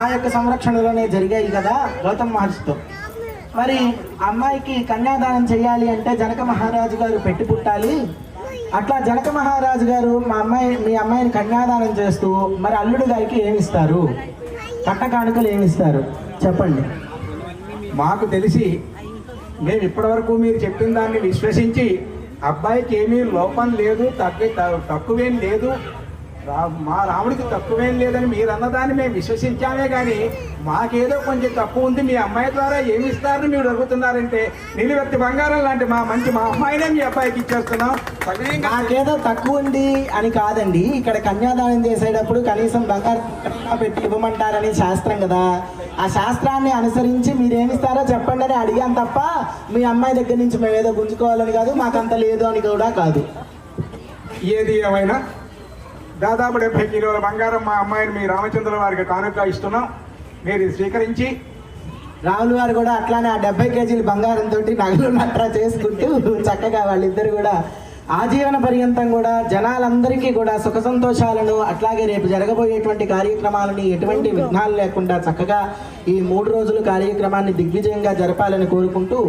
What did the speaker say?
ఆ యొక్క సంరక్షణలోనే జరిగాయి కదా గౌతమ్ మహర్షితో. మరి అమ్మాయికి కన్యాదానం చేయాలి అంటే జనక మహారాజు గారు పెట్టి పుట్టాలి? అట్లా జనక మహారాజు గారు మా అమ్మాయి మీ అమ్మాయిని కన్యాదానం చేస్తూ మరి అల్లుడు గారికి ఏమిస్తారు? కట్ట కానుకలు ఏమిస్తారు? చెప్పండి. మాకు తెలిసి మేము ఇప్పటివరకు మీరు చెప్పిన దాన్ని విశ్వసించి అబ్బాయికి ఏమీ లోపం లేదు తక్కువ తక్కువేం లేదు. మా రాముడికి తక్కువేం లేదని మీరు అన్నదాన్ని మేము విశ్వసించామే కానీ మాకేదో కొంచెం తక్కువ ఉంది. మీ అమ్మాయి ద్వారా ఏమి ఇస్తారని మీరు అడుగుతున్నారంటే నిలువెత్తి బంగారం లాంటి మా మంచి మా అమ్మాయినే మీ అబ్బాయికి ఇచ్చేస్తున్నాం. నాకేదో తక్కువ ఉంది అని కాదండి. ఇక్కడ కన్యాదానం చేసేటప్పుడు కనీసం బంగారు పెట్టి ఇవ్వమంటారని శాస్త్రం కదా. ఆ శాస్త్రాన్ని అనుసరించి మీరేమిస్తారో చెప్పండి అని అడిగాను తప్ప మీ అమ్మాయి దగ్గర నుంచి మేము ఏదో గుంజుకోవాలని కాదు మాకంత లేదు అని కూడా కాదు. ఏది ఏమైనా? దాదాపు డెబ్బై కిలోల బంగారం మా అమ్మాయిని మీ రామచంద్ర వారికి కానుక ఇస్తున్నాం. మీరు స్వీకరించి రాములు వారు కూడా అట్లానే ఆ డెబ్బై కేజీల బంగారంతో నగలు నట్రా చేసుకుంటూ చక్కగా వాళ్ళిద్దరు కూడా ఆజీవన పర్యంతం కూడా జనాలందరికీ కూడా సుఖ సంతోషాలను అట్లాగే రేపు జరగబోయేటువంటి కార్యక్రమాలని ఎటువంటి విఘ్నాలు లేకుండా చక్కగా ఈ మూడు రోజుల కార్యక్రమాన్ని దిగ్విజయంగా జరపాలని కోరుకుంటూ